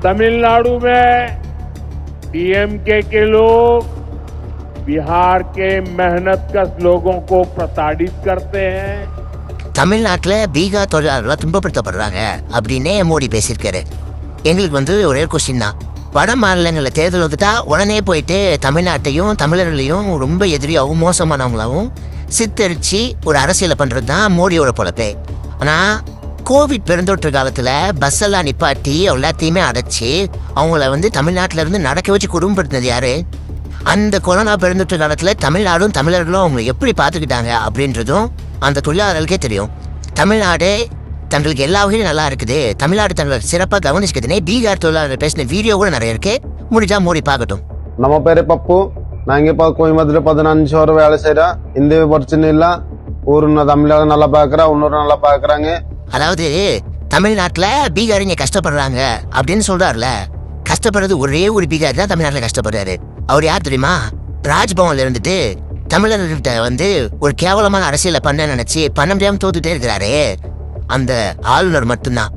तमिलनाडु में डीएमके के लोग बिहार के मेहनतकश लोगों को प्रताड़ित करते हैं தமிழ்நாட்டில் பீகார் தொழிலாளர்கள் துன்பப்படுத்தப்படுறாங்க அப்படின்னே மோடி பேசியிருக்காரு எங்களுக்கு வந்து ஒரே கொஸ்டின் தான் வட மாநிலங்களில் தேர்தல் வந்துட்டா உடனே போயிட்டு தமிழ்நாட்டையும் தமிழர்களையும் ரொம்ப எதிரியாகவும் மோசமானவங்களாகவும் சித்தரிச்சு ஒரு அரசியலை பண்ணுறது தான் மோடியோட பொழப்பே ஆனால் கோவிட் பெருந்தொற்று காலத்தில் பஸ் எல்லாம் நிப்பாட்டி எல்லாத்தையுமே அடைச்சி அவங்கள வந்து தமிழ்நாட்டில இருந்து நடக்க வச்சு குடும்பப்படுத்தினது யாரு? அந்த கொரோனா பெருந்தொற்று காலத்தில் தமிழ்நாடும் தமிழர்களும் அவங்க எப்படி பார்த்துக்கிட்டாங்க அப்படின்றதும் அந்த தொழிலாளர்களுக்கே தெரியும். தமிழ்நாடு தங்களுக்கு எல்லா வகையிலும் நல்லா இருக்குது. தமிழ்நாடு தங்களை சிறப்பாக கவனிச்சுக்கிறதுனே பீகார் தொழிலாளர்கள் பேசின வீடியோ கூட நிறைய இருக்கு. முடிஞ்சா மூடி பார்க்கட்டும். நம்ம பேரு பப்பு. நான் இங்கே கோயம்புத்தூர் பதினஞ்சு வருஷம் வேலை செய்கிறேன் இந்த பிரச்சனை இல்லை. ஊர் தமிழக நல்லா பார்க்குறா இன்னொரு நல்லா பார்க்குறாங்க. அதாவது தமிழ்நாட்டில் பீகாரிங்க கஷ்டப்படுறாங்க அப்படின்னு சொல்றாருல. கஷ்டப்படுறது ஒரே ஒரு பீகார் தான் தமிழ்நாட்டில் கஷ்டப்படுறாரு. அவர் யார் தெரியுமா? ராஜ்பவன்ல இருந்துட்டு தமிழர்கிட்ட வந்து ஒரு கேவலமான அரசியலை பண்ண நினைச்சு பண்ண முடியாமல் தோத்துட்டே இருக்கிறாரே. அந்த ஆளுநர் மட்டும்தான்.